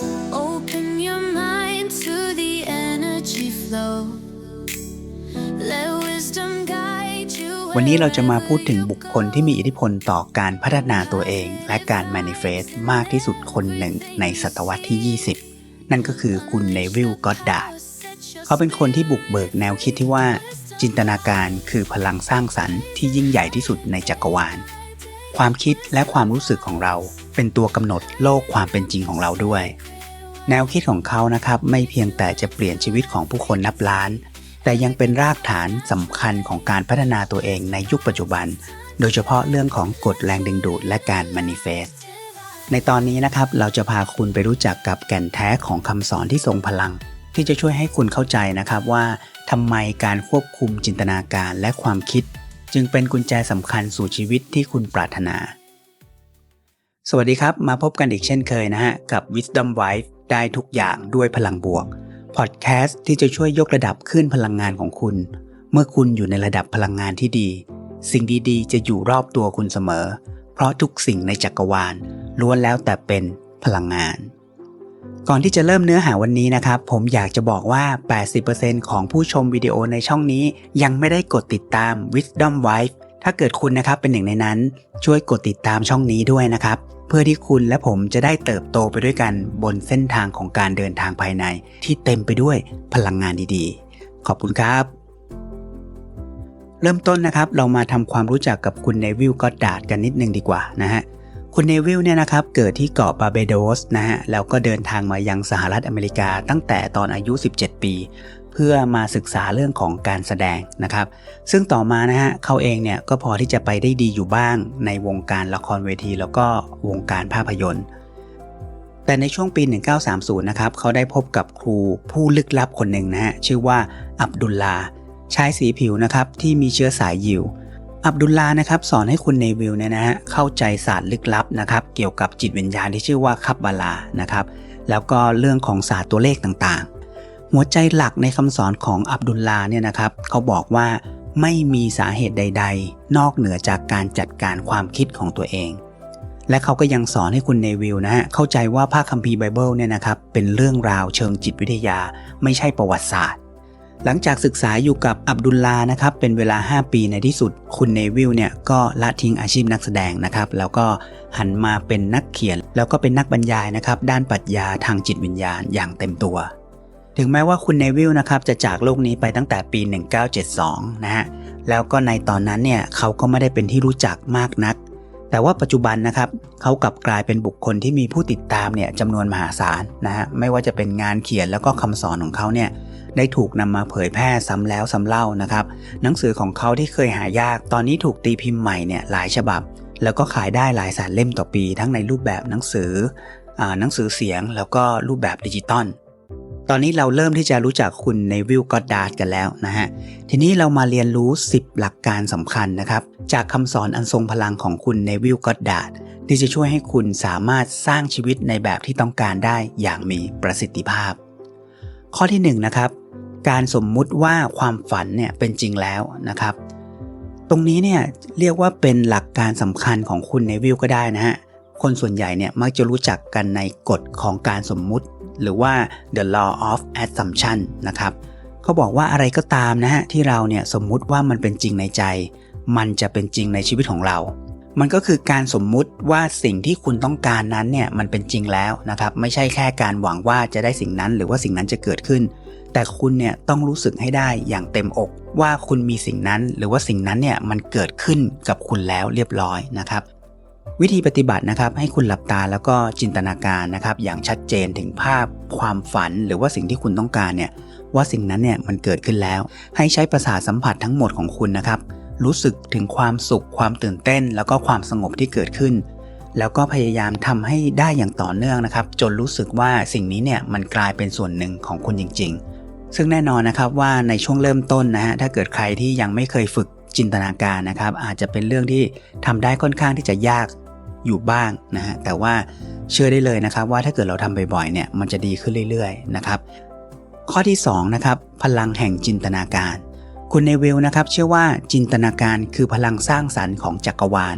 Open your mind to the energy flow. Let wisdom guide you. วันนี้เราจะมาพูดถึงบุคคลที่มีอิทธิพลต่อการพัฒนาตัวเอง และการ manifest มากที่สุดคนหนึ่งในศตวรรษที่ 20 นั่นก็คือคุณเนวิลก็อดดาร์ดเขาเป็นคนที่บุกเบิกแนวคิดที่ว่าจินตนาการคือพลังสร้างสรรค์ที่ยิ่งใหญ่ที่สุดในจักรวาล ความคิดและความรู้สึกของเรา เป็นตัวกำหนดโลกความเป็นจริงของเราด้วย แนวคิดของเขานะครับไม่เพียงแต่จะเปลี่ยนชีวิตของผู้คนนับล้าน แต่ยังเป็นรากฐานสำคัญของการพัฒนาตัวเองในยุคปัจจุบัน โดยเฉพาะเรื่องของกฎแรงดึงดูดและการ manifest ในตอนนี้นะครับเราจะพาคุณไปรู้จักกับแก่นแท้ของคำสอนที่ทรงพลัง ที่จะช่วยให้คุณเข้าใจนะครับว่าทำไมการควบคุมจินตนาการและความคิด จึงเป็นกุญแจสำคัญสู่ชีวิตที่คุณปรารถนา สวัสดีครับ มาพบกันอีกเช่นเคยนะฮะ กับ Wisdom Wife ได้ทุกอย่างด้วยพลังบวก พอดแคสต์ที่จะช่วยยกระดับขึ้นพลังงานของคุณ เมื่อคุณอยู่ในระดับพลังงานที่ดี สิ่งดีๆ จะอยู่รอบตัวคุณเสมอ เพราะทุกสิ่งในจักรวาลล้วนแล้วแต่เป็นพลังงาน ก่อนที่จะเริ่มเนื้อหาวันนี้นะครับ ผมอยากจะบอกว่า 80%ของผู้ชมวิดีโอในช่องนี้ ยังไม่ได้กดติดตาม Wisdom Wife ถ้าเกิดคุณนะครับเป็นหนึ่งในนั้น ช่วยกดติดตามช่องนี้ด้วยนะครับ เพื่อที่คุณและผมจะได้เติบโตไปด้วยกันบนเส้นทางของการเดินทางภายใน ที่เต็มไปด้วยพลังงานดีๆ ขอบคุณครับ เริ่มต้นนะครับเรามาทำความรู้จักกับคุณเนวิลก็อดดาดกันนิดนึงดีกว่านะฮะ คุณเนวิลเนี่ยนะครับเกิดที่เกาะบาเบโดสนะฮะแล้วก็เดินทางมายังสหรัฐอเมริกาตั้งแต่ตอนอายุ 17 ปี เพื่อมาศึกษาเรื่องของการแสดงนะครับ ซึ่งต่อมานะฮะเขาเองเนี่ยก็พอที่จะไปได้ดีอยู่บ้างในวงการละครเวที แล้วก็วงการภาพยนตร์ แต่ในช่วงปี 1930 นะครับเขาได้พบกับครูผู้ลึกลับคนหนึ่งนะฮะชื่อว่าอับดุลลาชายสีผิวนะครับที่มีเชื้อสายยิว อับดุลลานะครับสอนให้คุณเนวิลเนี่ยนะฮะเข้าใจศาสตร์ลึกลับนะครับเกี่ยวกับจิตวิญญาณที่ชื่อว่าคับบาลานะครับแล้วก็เรื่องของศาสตร์ตัวเลขต่างๆ หัวใจหลักในคำสอนของอับดุลลาเนี่ยนะครับเขาบอกว่าไม่มีสาเหตุใด ๆ นอกเหนือจากการจัดการความคิดของตัวเอง และเขาก็ยังสอนให้คุณเนวิลนะฮะเข้าใจว่าพระคัมภีร์ไบเบิลเนี่ยนะครับเป็นเรื่องราวเชิงจิตวิทยา ไม่ใช่ประวัติศาสตร์ หลังจากศึกษาอยู่กับอับดุลลานะครับเป็นเวลา 5 ปีในที่สุด คุณเนวิลเนี่ยก็ละทิ้งอาชีพนักแสดงนะครับแล้วก็หันมาเป็นนักเขียน แล้วก็เป็นนักบรรยายนะครับด้านปรัชญาทางจิตวิญญาณอย่างเต็มตัว ถึงแม้ว่าคุณเนวิลนะครับจะจากโลกนี้ไปตั้งแต่ปี 1972 นะฮะแล้วก็ในตอนนั้นเนี่ยเขาก็ไม่ได้เป็นที่รู้จักมากนัก แต่ว่าปัจจุบันนะครับเขากลับกลายเป็นบุคคลที่มีผู้ติดตามเนี่ยจำนวนมหาศาลนะฮะไม่ว่าจะเป็นงานเขียนแล้วก็คำสอนของเขาเนี่ยได้ถูกนำมาเผยแพร่ซ้ำแล้วซ้ำเล่านะครับ หนังสือของเขาที่เคยหายาก ตอนนี้ถูกตีพิมพ์ใหม่เนี่ยหลายฉบับ แล้วก็ขายได้หลายแสนเล่มต่อปี ทั้งในรูปแบบหนังสืออาหนังสือเสียงแล้วก็รูปแบบดิจิตอล ตอนนี้เราเริ่มที่จะรู้จักคุณในวิลก็อดดาร์ดกันแล้วนะฮะ ทีนี้เรามาเรียนรู้ 10 หลักการสำคัญนะครับ จากคำสอนอันทรงพลังของคุณในวิลก็อดดาร์ดที่จะช่วยให้คุณสามารถสร้างชีวิตในแบบที่ต้องการได้อย่างมีประสิทธิภาพ ข้อที่1นงนะครับ การสมมุติว่าความฝันเนี่ยเป็นจริงแล้วนะครับ ตรงนี้เนี่ยเรียกว่าเป็นหลักการสำคัญของคุณในวิวก็ได้นะฮะ คนส่วนใหญ่เนี่ยมักจะรู้จักกันในกฎของการสมมุติ หรือว่า the law of assumption นะครับเขาบอกว่าอะไรก็ตามนะฮะที่เราเนี่ยสมมุติว่ามันเป็นจริงในใจ มันจะเป็นจริงในชีวิตของเรา มันก็คือการสมมุติว่าสิ่งที่คุณต้องการนั้นเนี่ยมันเป็นจริงแล้วนะครับ ไม่ใช่แค่การหวังว่าจะได้สิ่งนั้น หรือว่าสิ่งนั้นจะเกิดขึ้น แต่คุณเนี่ยต้องรู้สึกให้ได้อย่างเต็มอก ว่าคุณมีสิ่งนั้น หรือว่าสิ่งนั้นเนี่ยมันเกิดขึ้นกับคุณแล้วเรียบร้อยนะครับ วิธีปฏิบัตินะครับให้คุณหลับตาแล้วก็จินตนาการนะครับ อย่างชัดเจนถึงภาพความฝันหรือว่าสิ่งที่คุณต้องการเนี่ยว่าสิ่งนั้นเนี่ยมันเกิดขึ้นแล้ว ให้ใช้ประสาทสัมผัสทั้งหมดของคุณนะครับ รู้สึกถึงความสุข ความตื่นเต้น แล้วก็ความสงบที่เกิดขึ้น แล้วก็พยายามทำให้ได้อย่างต่อเนื่องนะครับ จนรู้สึกว่าสิ่งนี้เนี่ยมันกลายเป็นส่วนหนึ่งของคุณจริง ๆ ซึ่งแน่นอนนะครับว่าในช่วงเริ่มต้นนะฮะถ้าเกิดใครที่ยังไม่เคยฝึกจินตนาการนะครับอาจจะเป็นเรื่องที่ทำได้ค่อนข้างที่จะยาก อยู่บ้างนะฮะแต่ว่าเชื่อได้เลยนะครับ ว่าถ้าเกิดเราทำบ่อยๆเนี่ยมันจะดีขึ้นเรื่อยๆนะครับ ข้อที่2นะครับพลังแห่งจินตนาการ คุณเนวิลนะครับ เชื่อว่าจินตนาการคือพลังสร้างสรรค์ของจักรวาล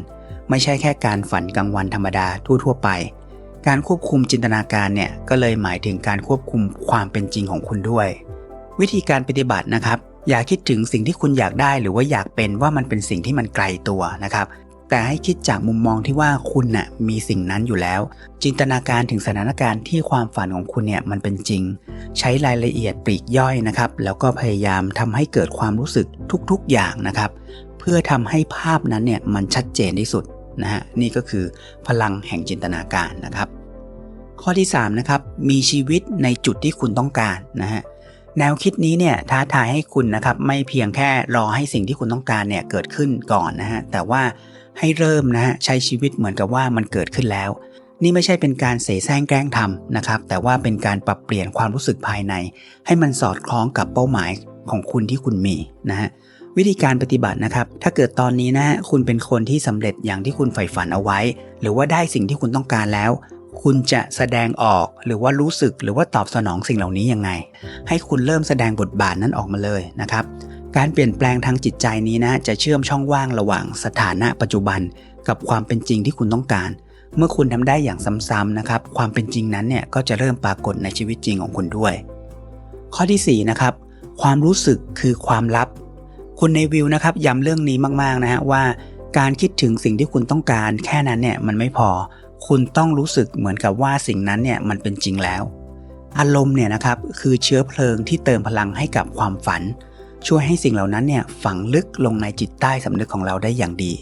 ไม่ใช่แค่การฝันกลางวันธรรมดาทั่วๆไป การควบคุมจินตนาการเนี่ยก็เลยหมายถึงการควบคุมความเป็นจริงของคุณด้วย วิธีการปฏิบัตินะครับอย่าคิดถึงสิ่งที่คุณอยากได้หรือว่าอยากเป็นว่ามันเป็นสิ่งที่มันไกลตัวนะครับ แต่ให้คิดจากมุมมองที่ว่าคุณน่ะมีสิ่งนั้นอยู่แล้ว จินตนาการถึงสถานการณ์ที่ความฝันของคุณเนี่ยมันเป็นจริง ใช้รายละเอียดปลีกย่อยนะครับ แล้วก็พยายามทำให้เกิดความรู้สึกทุกๆอย่างนะครับ เพื่อทำให้ภาพนั้นเนี่ยมันชัดเจนที่สุดนะฮะนี่ก็คือพลังแห่งจินตนาการนะครับ ข้อที่3นะครับมีชีวิตในจุดที่คุณต้องการนะฮะแนวคิดนี้เนี่ยท้าทายให้คุณนะครับไม่เพียงแค่รอให้สิ่งที่คุณต้องการเนี่ยเกิดขึ้นก่อนนะฮะแต่ว่า ให้เริ่มนะฮะใช้ชีวิตเหมือนกับว่ามันเกิดขึ้นแล้ว นี่ไม่ใช่เป็นการเสแสร้งแกล้งทำนะครับ แต่ว่าเป็นการปรับเปลี่ยนความรู้สึกภายใน ให้มันสอดคล้องกับเป้าหมายของคุณที่คุณมีนะฮะวิธีการปฏิบัตินะครับ ถ้าเกิดตอนนี้นะฮะคุณเป็นคนที่สำเร็จอย่างที่คุณใฝ่ฝันเอาไว้ หรือว่าได้สิ่งที่คุณต้องการแล้ว คุณจะแสดงออกหรือว่ารู้สึกหรือว่าตอบสนองสิ่งเหล่านี้ยังไง ให้คุณเริ่มแสดงบทบาทนั้นออกมาเลยนะครับ การเปลี่ยนแปลงทางจิตใจนี้นะจะเชื่อมช่องว่างระหว่างสถานะปัจจุบัน กับความเป็นจริงที่คุณต้องการ เมื่อคุณทำได้อย่างซ้ำๆนะครับ ความเป็นจริงนั้นเนี่ยก็จะเริ่มปรากฏในชีวิตจริงของคุณด้วย ข้อที่4นะครับความรู้สึกคือความลับ คุณในวิวนะครับย้ำเรื่องนี้มากๆนะฮะว่า การคิดถึงสิ่งที่คุณต้องการ แค่นั้นเนี่ยมันไม่พอ คุณต้องรู้สึกเหมือนกับว่าสิ่งนั้นเนี่ยมันเป็นจริงแล้ว อารมณ์เนี่ยนะครับคือเชื้อเพลิงที่เติมพลังให้กับความฝัน ช่วยให้สิ่งเหล่านั้นเนี่ยฝังลึกลงในจิตใต้สำนึกของเราได้อย่างดี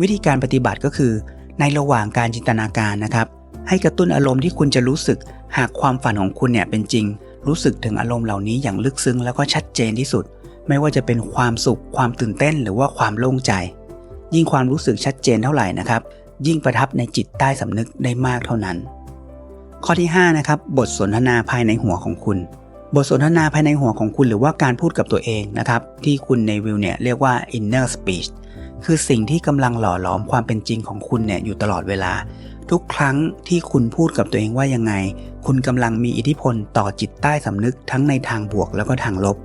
วิธีการปฏิบัติก็คือ ในระหว่างการจินตนาการนะครับ ให้กระตุ้นอารมณ์ที่คุณจะรู้สึก หากความฝันของคุณเนี่ยเป็นจริง รู้สึกถึงอารมณ์เหล่านี้อย่างลึกซึ้งแล้วก็ชัดเจนที่สุด ไม่ว่าจะเป็นความสุข ความตื่นเต้น หรือว่าความโล่งใจ ยิ่งความรู้สึกชัดเจนเท่าไหร่นะครับ ยิ่งประทับในจิตใต้สำนึกได้มากเท่านั้น ข้อที่5นะครับบทสนทนาภายในหัวของคุณ บทสนทนาภายในหัวของคุณหรือว่าการพูดกับตัวเองนะครับ ที่คุณในวิวเนี่ยเรียกว่า inner speech คือสิ่งที่กำลังหล่อหลอมความเป็นจริงของคุณเนี่ยอยู่ตลอดเวลา ทุกครั้งที่คุณพูดกับตัวเองว่ายังไง คุณกำลังมีอิทธิพลต่อจิตใต้สำนึกทั้งในทางบวกแล้วก็ทางลบ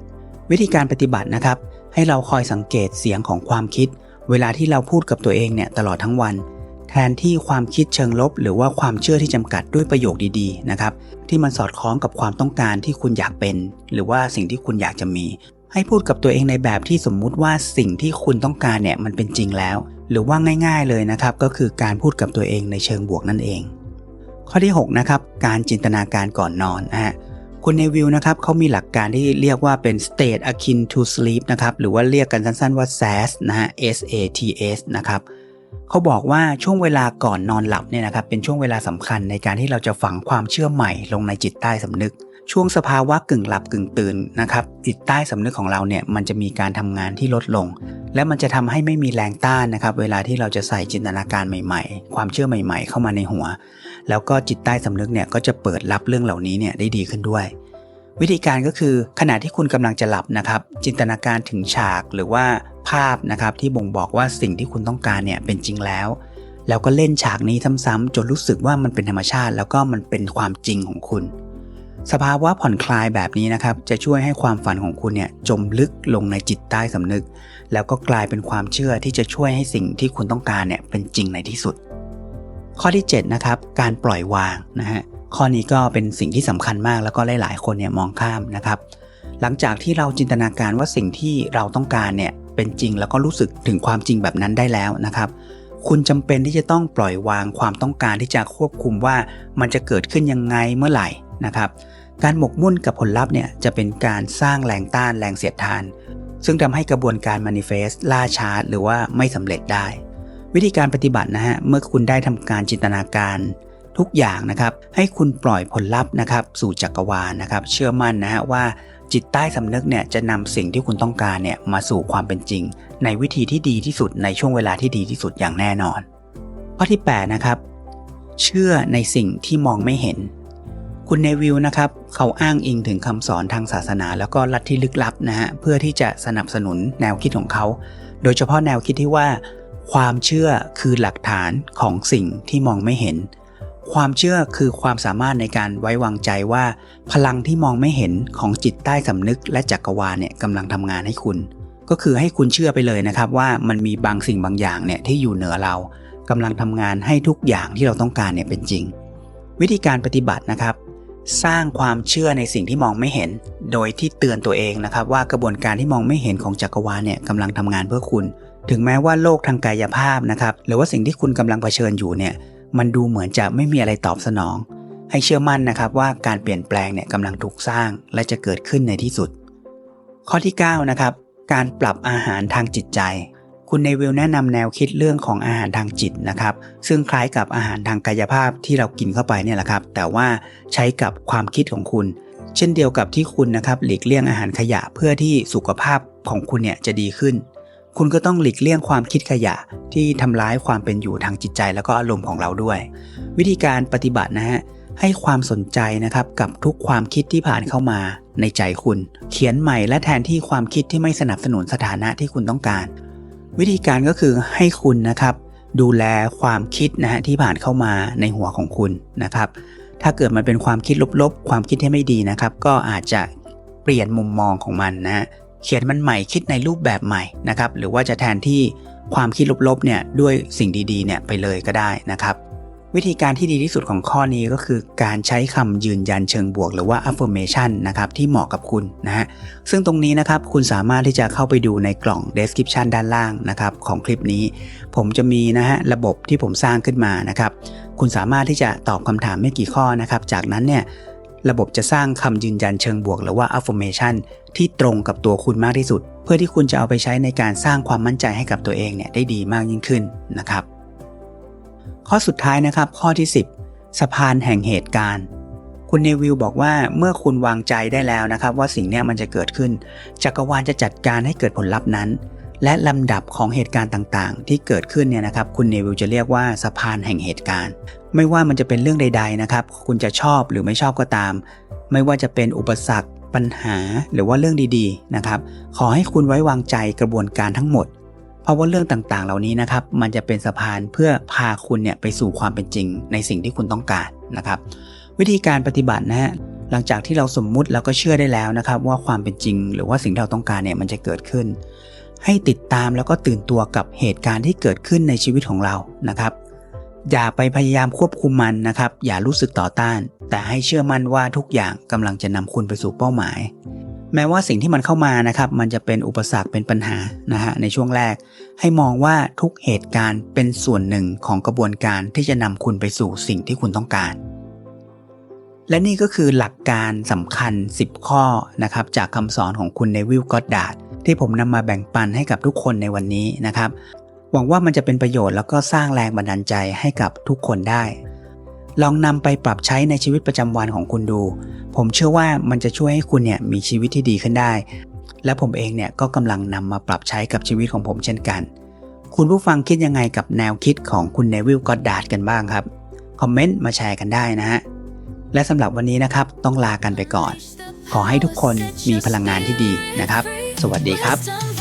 วิธีการปฏิบัตินะครับ ให้เราคอยสังเกตเสียงของความคิด เวลาที่เราพูดกับตัวเองเนี่ยตลอดทั้งวัน แทนที่ความคิดเชิงลบ หรือว่าความเชื่อที่จำกัดด้วยประโยคดีๆนะครับที่มันสอดคล้องกับความต้องการที่คุณอยากเป็น หรือว่าสิ่งที่คุณอยากจะมี ให้พูดกับตัวเองในแบบที่สมมุติว่าสิ่งที่คุณต้องการเนี่ยมันเป็นจริงแล้ว หรือว่าง่ายๆเลยนะครับก็คือการพูดกับตัวเองในเชิงบวกนั่นเอง ข้อที่6นะครับการจินตนาการก่อนนอนนะฮะคุณเนวิลนะครับเขามีหลักการที่เรียกว่าเป็น state akin to sleep นะครับหรือว่าเรียกกันสั้นๆว่า SAS นะฮะ S A T S นะครับ เขาบอกว่าช่วงเวลาก่อนนอนหลับเนี่ยนะครับเป็นช่วงเวลาสำคัญในการที่เราจะฝังความเชื่อใหม่ลงในจิตใต้สำนึก ช่วงสภาวะกึ่งหลับกึ่งตื่นนะครับจิตใต้สำนึกของเราเนี่ยมันจะมีการทำงานที่ลดลง และมันจะทำให้ไม่มีแรงต้านนะครับเวลาที่เราจะใส่จินตนาการใหม่ๆ ความเชื่อใหม่ ๆ เข้ามาในหัว แล้วก็จิตใต้สำนึกเนี่ยก็จะเปิดรับเรื่องเหล่านี้เนี่ยได้ดีขึ้นด้วย วิธีการก็คือขณะที่คุณกำลังจะหลับนะครับ จินตนาการถึงฉากหรือว่าภาพนะครับที่บ่งบอกว่าสิ่งที่คุณต้องการเนี่ยเป็นจริงแล้ว แล้วก็เล่นฉากนี้ซ้ำๆจนรู้สึกว่ามันเป็นธรรมชาติ แล้วก็มันเป็นความจริงของคุณ สภาวะผ่อนคลายแบบนี้นะครับ จะช่วยให้ความฝันของคุณเนี่ยจมลึกลงในจิตใต้สำนึก แล้วก็กลายเป็นความเชื่อที่จะช่วยให้สิ่งที่คุณต้องการเนี่ยเป็นจริงในที่สุด ข้อที่7นะครับการปล่อยวางนะฮะ ข้อนี้ก็เป็นสิ่งที่สำคัญมากแล้วก็หลาย ๆ คนเนี่ยมองข้ามนะครับ หลังจากที่เราจินตนาการว่าสิ่งที่เราต้องการเนี่ยเป็นจริงแล้วก็รู้สึกถึงความจริงแบบนั้นได้แล้วนะครับ คุณจำเป็นที่จะต้องปล่อยวางความต้องการที่จะควบคุมว่ามันจะเกิดขึ้นยังไงเมื่อไหร่นะครับการหมกมุ่นกับผลลัพธ์เนี่ยจะเป็นการสร้างแรงต้านแรงเสียดทาน ซึ่งทำให้กระบวนการ manifest ล่าช้าหรือว่าไม่สำเร็จได้ วิธีการปฏิบัตินะฮะ เมื่อคุณได้ทำการจินตนาการ ทุกอย่างนะครับ ให้คุณปล่อยผลลัพธ์นะครับ สู่จักรวาลนะครับ เชื่อมั่นนะฮะว่าจิตใต้สำนึกเนี่ยจะนำสิ่งที่คุณต้องการเนี่ยมาสู่ความเป็นจริง ในวิธีที่ดีที่สุดในช่วงเวลาที่ดีที่สุดอย่างแน่นอน ข้อที่8นะครับเชื่อในสิ่งที่มองไม่เห็น คุณเนวิลนะครับเขาอ้างอิงถึงคำสอนทางศาสนา แล้วก็ลัทธิลึกลับนะฮะเพื่อที่จะสนับสนุนแนวคิดของเขา โดยเฉพาะแนวคิดที่ว่า ความเชื่อคือหลักฐานของสิ่งที่มองไม่เห็น ความเชื่อคือความสามารถในการไว้วางใจว่า พลังที่มองไม่เห็นของจิตใต้สำนึกและจักรวาลเนี่ยกำลังทำงานให้คุณ ก็คือให้คุณเชื่อไปเลยนะครับว่ามันมีบางสิ่งบางอย่างเนี่ยที่อยู่เหนือเรากำลังทำงานให้ทุกอย่างที่เราต้องการเนี่ยเป็นจริง วิธีการปฏิบัตินะครับ สร้างความเชื่อในสิ่งที่มองไม่เห็น โดยที่เตือนตัวเองนะครับ ว่ากระบวนการที่มองไม่เห็นของจักรวาลเนี่ยกำลังทำงานเพื่อคุณ ถึงแม้ว่าโลกทางกายภาพนะครับหรือว่าสิ่งที่คุณกำลังเผชิญอยู่เนี่ย มันดูเหมือนจะไม่มีอะไรตอบสนอง ให้เชื่อมั่นนะครับว่าการเปลี่ยนแปลงเนี่ยกำลังถูกสร้างและจะเกิดขึ้นในที่สุด ข้อที่9นะครับการปรับอาหารทางจิตใจ คุณเนวิลแนะนำแนวคิดเรื่องของอาหารทางจิตนะครับ ซึ่งคล้ายกับอาหารทางกายภาพที่เรากินเข้าไปเนี่ยแหละครับ แต่ว่าใช้กับความคิดของคุณ เช่นเดียวกับที่คุณนะครับหลีกเลี่ยงอาหารขยะเพื่อที่สุขภาพของคุณเนี่ยจะดีขึ้น คุณก็ต้องหลีกเลี่ยงความคิดขยะที่ทำร้ายความเป็นอยู่ทางจิตใจแล้วก็อารมณ์ของเราด้วย วิธีการปฏิบัตินะฮะให้ความสนใจนะครับกับทุกความคิดที่ผ่านเข้ามาในใจคุณ เขียนใหม่และแทนที่ความคิดที่ไม่สนับสนุนสถานะที่คุณต้องการ วิธีการก็คือให้คุณนะครับ ดูแลความคิดนะฮะที่ผ่านเข้ามาในหัวของคุณนะครับ ถ้าเกิดมันเป็นความคิดลบๆ ความคิดที่ไม่ดีนะครับ ก็อาจจะเปลี่ยนมุมมองของมันนะฮะ เขียนมันใหม่คิดในรูปแบบใหม่นะครับหรือว่าจะแทนที่ความคิดลบๆเนี่ยด้วยสิ่งดีๆเนี่ยไปเลยก็ได้นะครับ วิธีการที่ดีที่สุดของข้อนี้ก็คือการใช้คำยืนยันเชิงบวก หรือว่า affirmation นะครับที่เหมาะกับคุณนะฮะซึ่งตรงนี้นะครับคุณสามารถที่จะเข้าไปดูในกล่อง description ด้านล่างนะครับของคลิปนี้ ผมจะมีนะฮะระบบที่ผมสร้างขึ้นมานะครับคุณสามารถที่จะตอบคำถามไม่กี่ข้อนะครับจากนั้นเนี่ย ระบบจะสร้างคำยืนยันเชิงบวกหรือว่า affirmation ที่ตรงกับตัวคุณมากที่สุด เพื่อที่คุณจะเอาไปใช้ในการสร้างความมั่นใจให้กับตัวเองเนี่ยได้ดีมากยิ่งขึ้นนะครับ ข้อสุดท้ายนะครับ ข้อที่ 10 สะพานแห่งเหตุการณ์ คุณเนวิลบอกว่าเมื่อคุณวางใจได้แล้วนะครับ ว่าสิ่งนี้มันจะเกิดขึ้น จักรวาลจะจัดการให้เกิดผลลัพธ์นั้น และลำดับของเหตุการณ์ต่างๆ ที่เกิดขึ้นเนี่ยนะครับ คุณเนวิลจะเรียกว่าสะพานแห่งเหตุการณ์ ไม่ว่ามันจะเป็นเรื่องใด ๆนะครับ คุณจะชอบหรือไม่ชอบก็ตาม ไม่ว่าจะเป็นอุปสรรค ปัญหาหรือว่าเรื่องดีๆนะครับ ขอให้คุณไว้วางใจกระบวนการทั้งหมด เพราะว่าเรื่องต่างๆ เหล่านี้นะครับ มันจะเป็นสะพานเพื่อพาคุณเนี่ยไปสู่ความเป็นจริง ในสิ่งที่คุณต้องการนะครับ วิธีการปฏิบัตินะฮะหลังจากที่เราสมมุติแล้วก็เชื่อได้แล้วนะครับ ว่าความเป็นจริง หรือว่าสิ่งที่เราต้องการเนี่ยมันจะเกิดขึ้น ให้ติดตามแล้วก็ตื่นตัวกับเหตุการณ์ที่เกิดขึ้นในชีวิตของเรานะครับ อย่าไปพยายามควบคุมมันนะครับ อย่ารู้สึกต่อต้าน แต่ให้เชื่อมั่นว่าทุกอย่างกำลังจะนำคุณไปสู่เป้าหมาย แม้ว่าสิ่งที่มันเข้ามานะครับ มันจะเป็นอุปสรรคเป็นปัญหานะฮะในช่วงแรก ให้มองว่าทุกเหตุการณ์เป็นส่วนหนึ่งของกระบวนการที่จะนำคุณไปสู่สิ่งที่คุณต้องการ และนี่ก็คือหลักการสำคัญ 10 ข้อนะครับ จากคำสอนของคุณเนวิลก็อดดาดที่ผมนำมาแบ่งปันให้กับทุกคนในวันนี้นะครับ หวังว่ามันจะเป็นประโยชน์แล้วก็สร้างแรงบันดาลใจให้กับทุกคนได้ ลองนำไปปรับใช้ในชีวิตประจำวันของคุณดู ผมเชื่อว่ามันจะช่วยให้คุณเนี่ยมีชีวิตที่ดีขึ้นได้ และผมเองเนี่ยก็กำลังนำมาปรับใช้กับชีวิตของผมเช่นกัน คุณผู้ฟังคิดยังไงกับแนวคิดของคุณเนวิลก็อดดาร์ดกันบ้างครับ คอมเมนต์มาแชร์กันได้นะฮะ และสำหรับวันนี้นะครับต้องลากันไปก่อน ขอให้ทุกคนมีพลังงานที่ดีนะครับ สวัสดีครับ